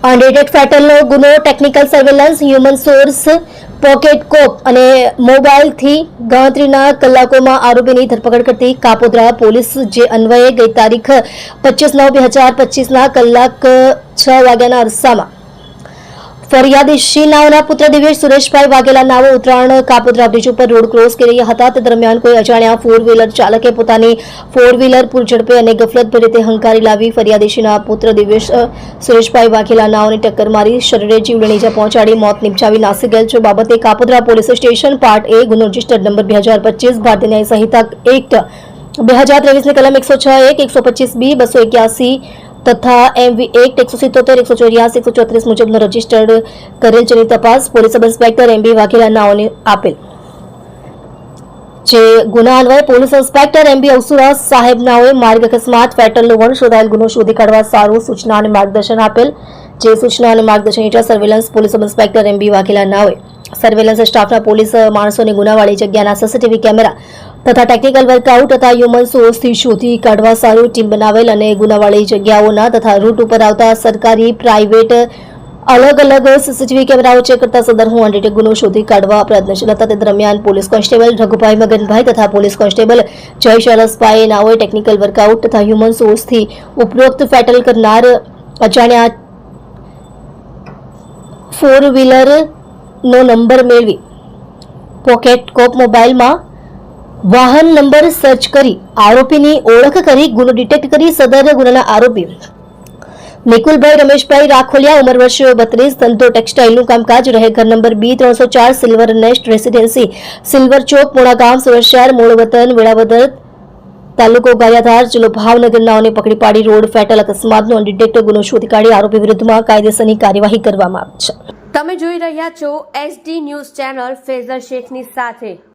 અનડિટેક્ટ ફેટલનો ગુનો technical surveillance human source pocket cop અને મોબાઈલથી ગણતરીના કલાકોમાં આરોપીની ધરપકડ કરતી કાપોદ્રા પોલીસ જે અન્વયે ગઈ તારીખ પચીસ નવ બે હજાર પચીસના કલાક છ વાગ્યાના અરસામાં ફરિયાદી શી પુત્ર દિવ્યેશ સુરેશભાઈ વાઘેલા નાવો ઉત્તરાયણ કાપોદ્રા બ્રિજ ઉપર રોડ ક્રોસ કરી રહ્યા હતા. તે દરમિયાન કોઈ અજાણ્યા ફોર વ્હીલર ચાલકે પોતાની ફોર વ્હીલર પૂરઝડપે અને ગફલતભરી રીતે હંકારી લાવી ફરિયાદીશીના પુત્ર દિવ્યેશ સુરેશભાઈ વાઘેલા નાવને ટક્કર મારી શરીરે જીવલેણ ઇજા પહોંચાડી મોત નિપજાવી નાસી ગયેલ છે. બાબતે Kapodra police station part A ગુનો રજિસ્ટર્ડ નંબર બે હજાર પચીસ, ભારતીય ન્યાય સંહિતા એક્ટ બે હજાર ત્રેવીસની કલમ એકસો છ એક, એકસો પચીસ બી, બસો એક્યાસી તથા એમવી એક્ટ એકસો સિત્તોતેર, એકસો ચોર્યાસી, એકસો ચોત્રીસ મુજબનો રજીસ્ટર્ડ કરેલ જેની તપાસ police sub inspector M B Vaghela નાઓને આપેલ. જે ગુના અન્વયે પોલીસ ઇન્સ્પેક્ટર એમબી અવસુરા સાહેબ માર્ગ અકસ્માત ફેટલનો વણ શોધાયેલ ગુનો શોધી કાઢવા સારું સૂચના અને માર્ગદર્શન આપેલ. જે સૂચના અને માર્ગદર્શન હેઠળ surveillance police sub inspector M B Vaghela નાઓએ surveillance સ્ટાફના પોલીસ માણસોને ગુનાવાળી જગ્યાના સીસીટીવી કેમેરા તથા ટેકનિકલ વર્કઆઉટ તથા હ્યુમન સોર્સથી શોધી કાઢવા સારું ટીમ બનાવેલ અને ગુનાવાળી જગ્યાઓના તથા રૂટ ઉપર આવતા સરકારી પ્રાઇવેટ અલગ અલગ સીસીટીવી કેમેરાઓ ચેક કરતા સદર હું અનડિટેક ગુનો શોધી કાઢવા પ્રયત્નશીલ હતા. તે દરમિયાન પોલીસ કોન્સ્ટેબલ રઘુભાઈ મગનભાઈ તથા પોલીસ કોન્સ્ટેબલ જય શરસભાઈ નાઓએ ટેકનિકલ વર્કઆઉટ તથા હ્યુમન સોર્સથી ઉપરોક્ત ફેટલ કરનાર અજાણ્યા ફોર વ્હીલરનો નંબર મેળવી. પોકેટ કોપ મોબાઈલમાં વાહન નંબર સર્ચ કરી આરોપીની ઓળખ કરી ગુનો ડિટેક્ટ કરી સદર ગુનાના આરોપી. નિકુલભાઈ રમેશભાઈ રાખોલિયા, ઉંમર વર્ષ બત્રીસ, ધંધો ટેક્સટાઇલનું કામકાજ, રહે ઘર નંબર બી ત્રણસો ચાર, સિલ્વર નેસ્ટ રેસિડેન્સી, સિલ્વર ચોક મોડાગામ સુરત શહેર મૂળ વતન વેળાવદર તાલુકો, ગાયાધાર, જિલ્લો ભાવનગર, નાઓને પકડી પાડી રોડ ફેટલ અકસ્માતનો અનડિટેક્ટ ગુનો શોધી કાઢી આરોપી વિરુદ્ધમાં કાયદેસરની કાર્યવાહી કરવામાં આવી છે. તમે જોઈ રહ્યા છો એસડી ન્યૂઝ ચેનલ ફેઝર શેખની સાથે.